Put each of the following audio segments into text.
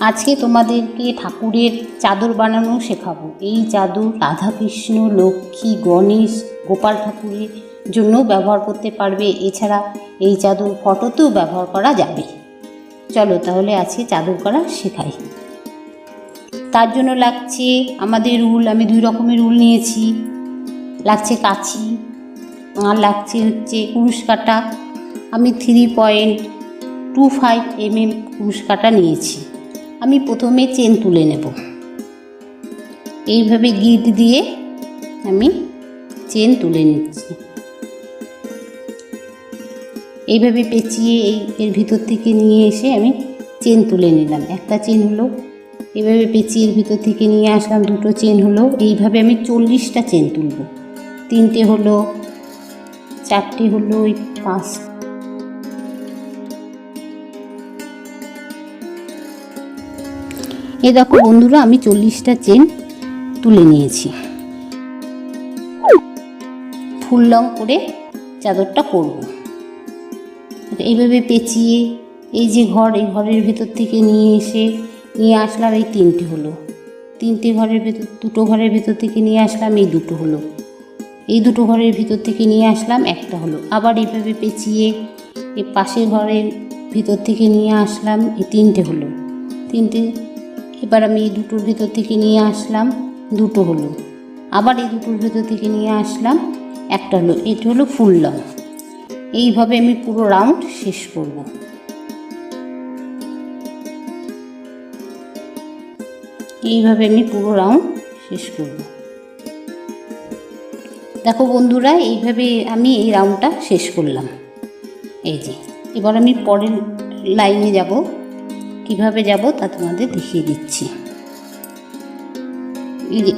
আজকে তোমাদেরকে ঠাকুরের চাদর বানানো শেখাবো। এই চাদর রাধাকৃষ্ণ, লক্ষ্মী, গণেশ, গোপাল ঠাকুরের জন্য ব্যবহার করতে পারবে। এছাড়া এই চাদর ফটোতেও ব্যবহার করা যাবে। চলো তাহলে আজকে চাদর করা শেখাই। তার জন্য লাগছে আমাদের রুল, আমি দুই রকমের রুল নিয়েছি। লাগছে কাছি আর লাগছে হচ্ছে কুরুশ কাটা। আমি three point two five M M কুরুশ কাটা নিয়েছি। আমি প্রথমে চেন তুলে নেব। এইভাবে গিট দিয়ে আমি চেন তুলে নিচ্ছি। এইভাবে পেঁচিয়ে এই এর ভিতর থেকে নিয়ে এসে আমি চেন তুলে নিলাম। একটা চেন হলো এভাবে পেঁচিয়ে এর ভিতর থেকে নিয়ে আসলাম, দুটো চেন হলো। এইভাবে আমি চল্লিশটা চেন তুলব। তিনটে হলো, চারটে হলো ওই পাঁচ এ দেখো বন্ধুরা, আমি চল্লিশটা চেন তুলে নিয়েছি। ফুল লং করে চাদরটা করব। এইভাবে পেঁচিয়ে এই যে ঘর, এই ঘরের ভেতর থেকে নিয়ে এসে নিয়ে আসলাম এই তিনটে হলো। তিনটে ঘরের ভেতর, দুটো ঘরের ভেতর থেকে নিয়ে আসলাম এই দুটো হলো। এই দুটো ঘরের ভিতর থেকে নিয়ে আসলাম একটা হলো। আবার এইভাবে পেঁচিয়ে এই পাশের ঘরের ভিতর থেকে নিয়ে আসলাম এই তিনটে হলো। তিনটে এবার আমি এই দুটোর ভেতর থেকে নিয়ে আসলাম দুটো হলো। আবার এই দুটোর ভেতর থেকে নিয়ে আসলাম একটা হলো, এটা হলো ফুল লং। এইভাবে আমি পুরো রাউন্ড শেষ করব। এইভাবে আমি পুরো রাউন্ড শেষ করব। দেখো বন্ধুরা, এইভাবে আমি এই রাউন্ডটা শেষ করলাম। এই যে, এবার আমি পরের লাইনে যাব। কীভাবে যাব তা তোমাদের দেখিয়ে দিচ্ছি।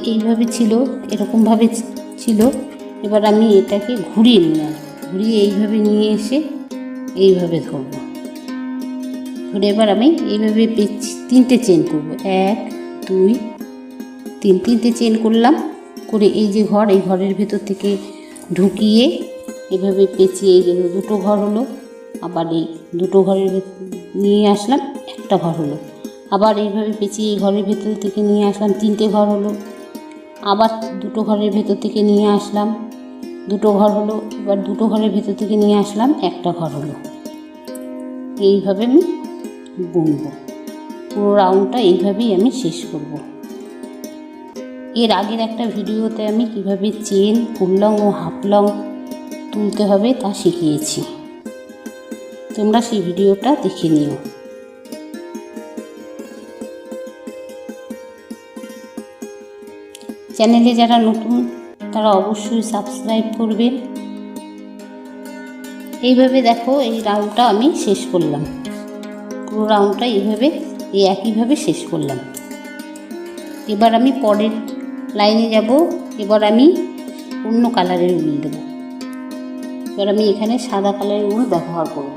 এইভাবে ছিল, এরকমভাবে ছিল, এবার আমি এটাকে ঘুরিয়ে নিলাম। ঘুরিয়ে এইভাবে নিয়ে এসে এইভাবে ধরবো। ধরে এবার আমি এইভাবে তিনটে চেন করব। এক, দুই, তিন, তিনটে চেন করলাম। করে এই যে ঘর, এই ঘরের ভেতর থেকে ঢুকিয়ে এভাবে পেঁচিয়ে এই দুটো ঘর হলো, আবার এই দুটো ঘরের নিয়ে আসলাম। একটা ঘর হলো। আবার এইভাবে পেঁচিয়ে এই ঘরের ভেতর থেকে নিয়ে আসলাম, তিনটে ঘর হলো। আবার দুটো ঘরের ভেতর থেকে নিয়ে আসলাম, দুটো ঘর হলো। এবার দুটো ঘরের ভেতর থেকে নিয়ে আসলাম, একটা ঘর হলো। এইভাবে আমি বুনবো। পুরো রাউন্ডটা এইভাবেই আমি শেষ করব। এর আগের একটা ভিডিওতে আমি কীভাবে চেন ফুললং ও হাফলং তুলতে হবে তা শিখিয়েছি। তোমরা সেই ভিডিওটা দেখে নিও। চ্যানেলে যারা নতুন, তারা অবশ্যই সাবস্ক্রাইব করবেন এইভাবে দেখো, এই রাউন্ডটা আমি শেষ করলাম। পুরো রাউন্ডটা এইভাবে, এই একইভাবে শেষ করলাম। এবার আমি পরের লাইনে যাব, এবার আমি অন্য কালারের উল দেবো। এবার আমি এখানে সাদা কালারের উল ব্যবহার করব।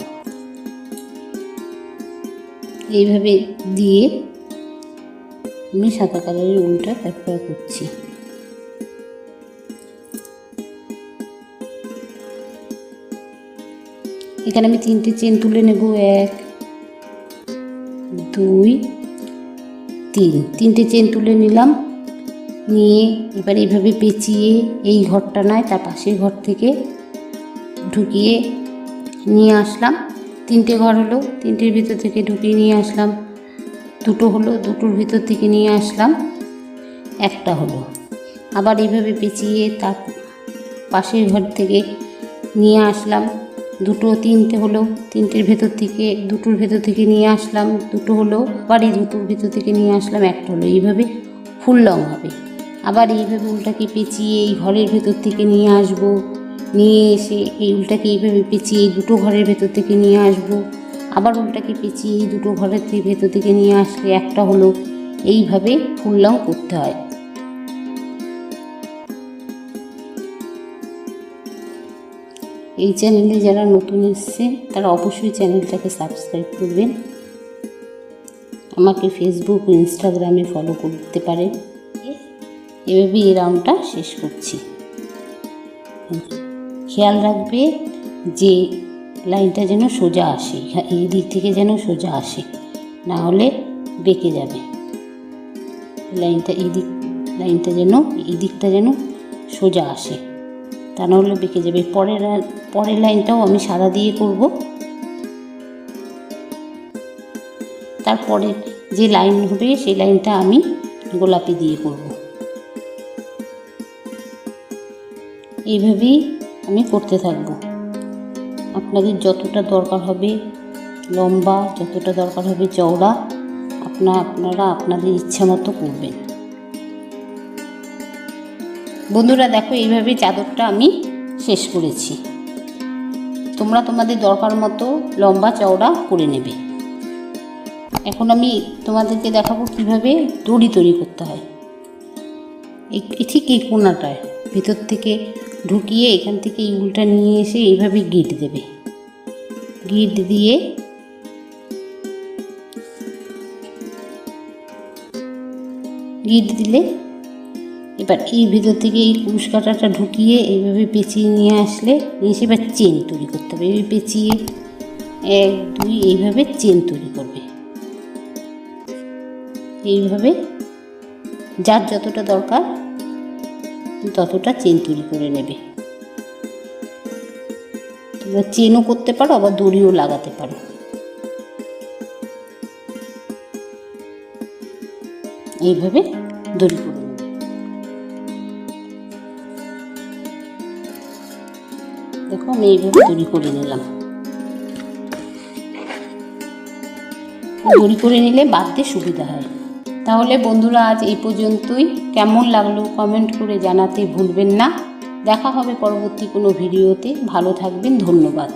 এইভাবে দিয়ে আমি সাদা কালারের উলটা ব্যবহার করছি। এখানে আমি তিনটে চেন তুলে নেব, এক, দুই, তিন। তিনটে চেন তুলে নিলাম, নিয়ে এবার এইভাবে পেঁচিয়ে এই ঘরটা নয় তার পাশের ঘর থেকে ঢুকিয়ে নিয়ে আসলাম। তিনটে ঘর হলো, তিনটের ভিতর থেকে ঢুকিয়ে নিয়ে আসলাম। দুটো হলো, দুটোর ভিতর থেকে নিয়ে আসলাম। একটা হলো। আবার এইভাবে পেঁচিয়ে তার পাশের ঘর থেকে নিয়ে আসলাম। দুটো তিনটে হলো তিনটের ভেতর থেকে, দুটোর ভেতর থেকে নিয়ে আসলাম, দুটো হলো এই দুটোর ভেতর থেকে নিয়ে আসলাম, একটা হলো এইভাবে ফুল লং হবে। আবার এইভাবে উলটাকে পেঁচিয়ে এই ঘরের ভেতর থেকে নিয়ে আসব, নিয়ে এসে এই উলটাকে এইভাবে পেঁচিয়ে এই দুটো ঘরের ভেতর থেকে নিয়ে আসব, আবার উলটাকে পেঁচিয়ে এই দুটো ঘরের ভেতর থেকে নিয়ে আসলে একটা হলো, এইভাবে ফুল লং করতে হয়। এই চ্যানেলে যারা নতুন এসছে তারা অবশ্যই চ্যানেলটাকে সাবস্ক্রাইব করবেন। আমাকে ফেসবুক ইনস্টাগ্রামে ফলো করতে পারেন। এভাবে এই রাউন্ডটা শেষ করছি। খেয়াল রাখবে যে লাইনটা যেন সোজা আসে, এই দিক থেকে যেন সোজা আসে, না হলে বেঁকে যাবে। লাইনটা এই দিক, লাইনটা যেন, এই দিকটা যেন সোজা আসে। তা নাহলে বেঁকে যাবে। পরের পরের লাইনটাও আমি সাদা দিয়ে করব। তারপরে যে লাইন হবে, সেই লাইনটা আমি গোলাপি দিয়ে করব। এইভাবেই আমি করতে থাকব। আপনাদের যতটা দরকার হবে লম্বা, যতটা দরকার হবে চওড়া, আপনা, আপনারা আপনাদের ইচ্ছা মতো করবেন। বন্ধুরা দেখো, এইভাবে চাদরটা আমি শেষ করেছি। তোমরা তোমাদের দরকার মতো লম্বা চওড়া করে নেবে। এখন আমি তোমাদেরকে দেখাবো কীভাবে দড়ি তৈরি করতে হয়। এই ঠিক এই কোনাটায়, ভিতর থেকে ঢুকিয়ে এখান থেকে এই উলটা নিয়ে এসে এইভাবে গিট দেবে। গিট দিয়ে গিট দিলে এবার এই ভিতর থেকে এই কুশ কাঁটাটা ঢুকিয়ে এইভাবে পেঁচিয়ে নিয়ে আসলে নিয়ে এবার চেন তৈরি করতে হবে। এইভাবে পেঁচিয়ে এক, দুই, এইভাবে চেন তৈরি করবে। এইভাবে যার যতটা দরকার ততটা চেন তৈরি করে নেবে। তোমরা চেনও করতে পারো, আবার দড়িও লাগাতে পারো। এইভাবে দড়ি করে দেখো, আমি এইভাবে দড়ি করে নিলাম। দড়ি করে নিলে বাঁধতে সুবিধা হয়। তাহলে বন্ধুরা, আজ এই পর্যন্তই। কেমন লাগল কমেন্ট করে জানাতে ভুলবেন না। দেখা হবে পরবর্তী কোনো ভিডিওতে। ভালো থাকবেন, ধন্যবাদ।